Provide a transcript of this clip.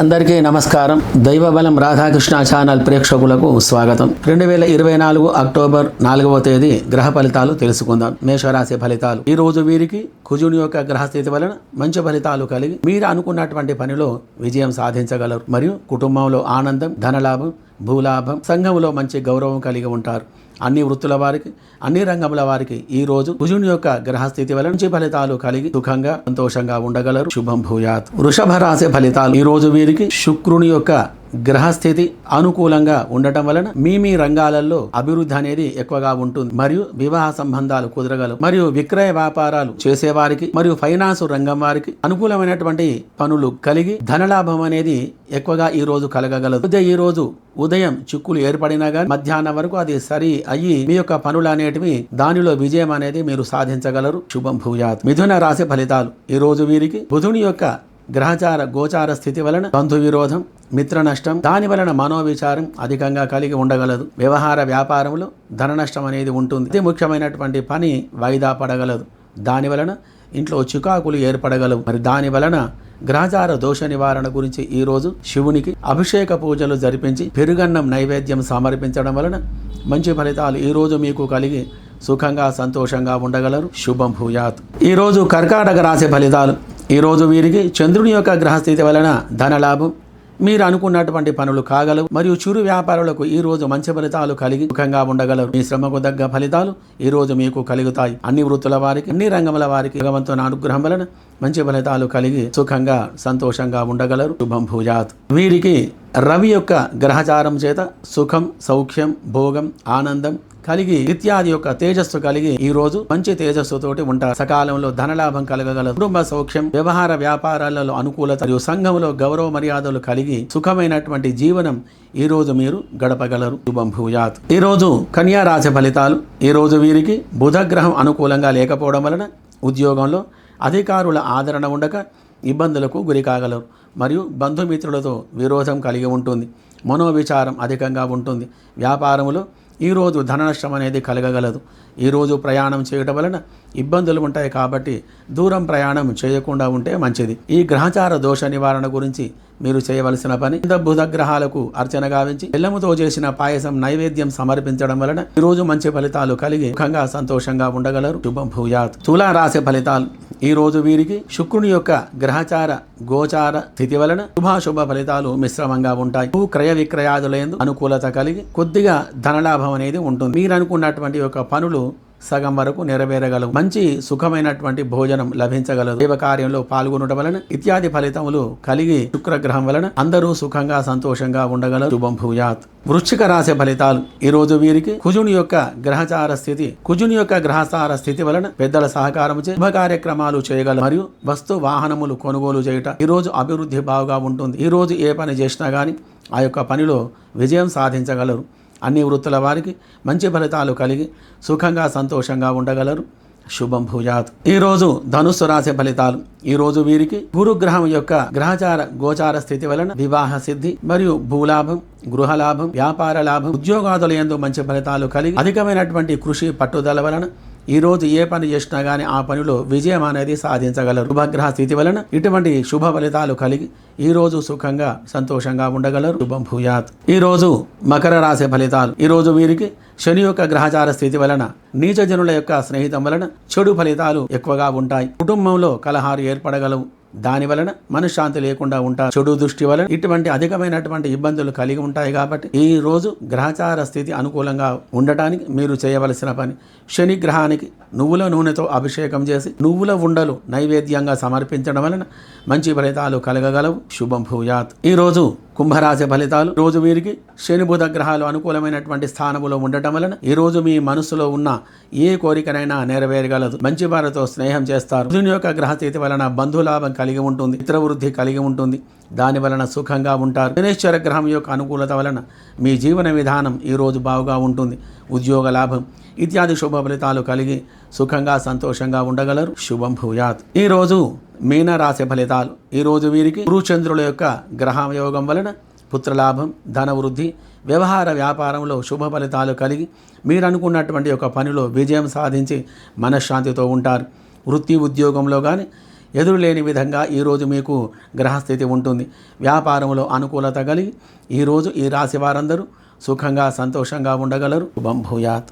అందరికీ నమస్కారం. దైవబలం రాధాకృష్ణ ఛానల్ ప్రేక్షకులకు స్వాగతం. రెండు వేల ఇరవై నాలుగు అక్టోబర్ నాలుగవ తేదీ గ్రహ ఫలితాలు తెలుసుకుందాం. మేషరాశి ఫలితాలు. ఈ రోజు వీరికి కుజుని యొక్క గ్రహస్థితి వలన మంచి ఫలితాలు కలిగి మీరు అనుకున్నటువంటి పనిలో విజయం సాధించగలరు. మరియు కుటుంబంలో ఆనందం ధనలాభం భూలాభం సంఘంలో మంచి గౌరవం కలిగి ఉంటారు. అన్ని వృత్తుల వారికి అన్ని రంగముల వారికి ఈ రోజు భుజుని యొక్క గ్రహస్థితి వల్ల నుంచి ఫలితాలు కలిగి సుఖంగా సంతోషంగా ఉండగలరు. శుభం భూయాత్. వృషభ రాశి ఫలితాలు. ఈ రోజు వీరికి శుక్రుని యొక్క గ్రహస్థితి అనుకూలంగా ఉండటం వలన మీ మీ రంగాలలో అభివృద్ధి అనేది ఎక్కువగా ఉంటుంది. మరియు వివాహ సంబంధాలు కుదరగలవు. మరియు విక్రయ వ్యాపారాలు చేసేవారికి మరియు ఫైనాన్స్ రంగం వారికి అనుకూలమైనటువంటి పనులు కలిగి ధనలాభం అనేది ఎక్కువగా ఈ రోజు కలగగలదు. అయితే ఈ రోజు ఉదయం చిక్కులు ఏర్పడినా కానీ మధ్యాహ్నం వరకు అది సరి అయ్యి మీ యొక్క పనులు అనేటివి దానిలో విజయం అనేది మీరు సాధించగలరు. శుభం భూయాత్. మిథున రాశి ఫలితాలు. ఈ రోజు వీరికి బుధుని యొక్క గ్రహచార గోచార స్థితి వలన బంధు విరోధం మిత్ర నష్టం దాని వలన మనోవిచారం అధికంగా కలిగి ఉండగలదు. వ్యవహార వ్యాపారంలో ధన నష్టం అనేది ఉంటుంది. అతి ముఖ్యమైనటువంటి పని వాయిదా పడగలదు. దాని వలన ఇంట్లో చికాకులు ఏర్పడగలవు. మరి దాని వలన గ్రహచార దోష నివారణ గురించి ఈరోజు శివునికి అభిషేక పూజలు జరిపించి పెరుగన్నం నైవేద్యం సమర్పించడం వలన మంచి ఫలితాలు ఈరోజు మీకు కలిగి సుఖంగా సంతోషంగా ఉండగలరు. శుభం భూయాత్. ఈరోజు కర్కాటక రాశి ఫలితాలు. ఈరోజు వీరికి చంద్రుని యొక్క గ్రహస్థితి వలన ధనలాభం మీరు అనుకున్నటువంటి పనులు కాగలవు మరియు చురు వ్యాపారులకు ఈ రోజు మంచి ఫలితాలు కలిగి సుఖంగా ఉండగలరు. మీ శ్రమకు తగ్గ ఫలితాలు ఈ రోజు మీకు కలుగుతాయి. అన్ని వృత్తుల వారికి అన్ని రంగముల వారికి భగవంతుని అనుగ్రహం వలన మంచి ఫలితాలు కలిగి సుఖంగా సంతోషంగా ఉండగలరు. శుభం భూజాత్. వీరికి రవి యొక్క గ్రహచారం చేత సుఖం సౌఖ్యం భోగం ఆనందం కలిగి ఇత్యాది యొక్క తేజస్సు కలిగి ఈ రోజు మంచి తేజస్సుతోటి ఉంటారు సకాలంలో ధనలాభం కలగగల కుటుంబ సౌఖ్యం వ్యవహార వ్యాపారాలలో అనుకూలత మరియు సంఘంలో గౌరవ మర్యాదలు కలిగి సుఖమైనటువంటి జీవనం ఈ రోజు మీరు గడపగలరు. శుభం భూయాత్. ఈ రోజు కన్యా రాశి ఫలితాలు ఈ రోజు వీరికి బుధగ్రహం అనుకూలంగా లేకపోవడం వలన ఉద్యోగంలో అధికారుల ఆదరణ ఉండక ఇబ్బందులకు గురి కాగలరు. మరియు బంధుమిత్రులతో విరోధం కలిగి ఉంటుంది. మనోవిచారం అధికంగా ఉంటుంది. వ్యాపారములో ఈరోజు ధన నష్టం అనేది కలగగలదు. ఈరోజు ప్రయాణం చేయటం వలన ఇబ్బందులు ఉంటాయి కాబట్టి దూరం ప్రయాణం చేయకుండా ఉంటే మంచిది. ఈ గ్రహచార దోష నివారణ గురించి మీరు చేయవలసిన పని బుధ గ్రహాలకు అర్చన గావించి బెల్లముతో చేసిన పాయసం నైవేద్యం సమర్పించడం వలన ఈరోజు మంచి ఫలితాలు కలిగి సుఖంగా సంతోషంగా ఉండగలరు. శుభం భూయాత్. తులా రాశి ఫలితాలు. ఈ రోజు వీరికి శుక్రుని యొక్క గ్రహచార గోచార స్థితి వలన శుభాశుభ ఫలితాలు మిశ్రమంగా ఉంటాయి. భూ క్రయ విక్రయాదులందు అనుకూలత కలిగి కొద్దిగా ధనలాభం అనేది ఉంటుంది. మీరు అనుకున్నటువంటి యొక్క పనులు సగం వరకు నెరవేరగలవు. మంచి సుఖమైనటువంటి భోజనం లభించగలదు. దేవ కార్యంలో పాల్గొనడం వలన ఇత్యాది ఫలితములు కలిగి శుక్రగ్రహం వలన అందరూ సుఖంగా సంతోషంగా ఉండగలరు. శుభం భూయాత్. వృశ్చిక రాశి ఫలితాలు. ఈ రోజు వీరికి కుజుని యొక్క గ్రహచార స్థితి కుజుని యొక్క గ్రహచార స్థితి వలన పెద్దల సహకారం చే శుభ కార్యక్రమాలు చేయగలరు. మరియు వస్తు వాహనములు కొనుగోలు చేయుట ఈ రోజు అభివృద్ధి బాగా ఉంటుంది. ఈ రోజు ఏ పని చేసినా గానీ ఆ యొక్క పనిలో విజయం సాధించగలరు. అన్ని వృత్తుల వారికి మంచి ఫలితాలు కలిగి సుఖంగా సంతోషంగా ఉండగలరు. శుభం భూజాత్. ఈరోజు ధనుస్సు రాశి ఫలితాలు. ఈ రోజు వీరికి గురుగ్రహం యొక్క గ్రహచార గోచార స్థితి వలన వివాహ సిద్ధి మరియు భూలాభం గృహలాభం వ్యాపార లాభం ఉద్యోగాదుల యందు మంచి ఫలితాలు కలిగి అధికమైనటువంటి కృషి పట్టుదల వలన ఈరోజు ఏ పని చేసినా కానీ ఆ పనిలో విజయం అనేది సాధించగలరు. శుభగ్రహ స్థితి వలన ఇటువంటి శుభ ఫలితాలు కలిగి ఈరోజు సుఖంగా సంతోషంగా ఉండగలరు. శుభం భూయాత్. ఈ రోజు మకర రాశి ఫలితాలు. ఈ రోజు వీరికి శని యొక్క గ్రహచార స్థితి వలన నీచజనుల యొక్క స్నేహితం వలన చెడు ఫలితాలు ఎక్కువగా ఉంటాయి. కుటుంబంలో కలహాలు ఏర్పడగలవు. దాని వలన మనశ్శాంతి లేకుండా ఉంటారు. చెడు దృష్టి వలన ఇటువంటి అధికమైనటువంటి ఇబ్బందులు కలిగి ఉంటాయి కాబట్టి ఈ రోజు గ్రహచార స్థితి అనుకూలంగా ఉండటానికి మీరు చేయవలసిన పని శని గ్రహానికి నువ్వుల నూనెతో అభిషేకం చేసి నువ్వుల ఉండలు నైవేద్యంగా సమర్పించడం వలన మంచి ఫలితాలు కలగగలవు. శుభం భూయాత్. ఈరోజు కుంభరాశి ఫలితాలు రోజు వీరికి శని బుధ గ్రహాలు అనుకూలమైనటువంటి స్థానములో ఉండటం వలన ఈ రోజు మీ మనసులో ఉన్న ఏ కోరికనైనా నెరవేరగలదు. మంచి వారితో స్నేహం చేస్తారు. బుధుని యొక్క గ్రహస్థితి వలన బంధులాభం కలిగి ఉంటుంది. మిత్రవృద్ధి కలిగి ఉంటుంది. దాని వలన సుఖంగా ఉంటారు. శనేశ్వర గ్రహం యొక్క అనుకూలత వలన మీ జీవన విధానం ఈ రోజు బాగుగా ఉంటుంది. ఉద్యోగ లాభం ఇత్యాది శుభ ఫలితాలు కలిగి సుఖంగా సంతోషంగా ఉండగలరు. శుభం భూయాత్. ఈ రోజు మీన రాశి ఫలితాలు. ఈ రోజు వీరికి గురుచంద్రుల యొక్క గ్రహయోగం వలన పుత్రలాభం ధన వృద్ధి వ్యవహార వ్యాపారంలో శుభ ఫలితాలు కలిగి మీరు అనుకున్నటువంటి ఒక పనిలో విజయం సాధించి మనశ్శాంతితో ఉంటారు. వృత్తి ఉద్యోగంలో కానీ ఎదురులేని విధంగా ఈరోజు మీకు గ్రహస్థితి ఉంటుంది. వ్యాపారంలో అనుకూలత కలిగి ఈరోజు ఈ రాశి వారందరూ సుఖంగా సంతోషంగా ఉండగలరు. శుభం భూయాత్.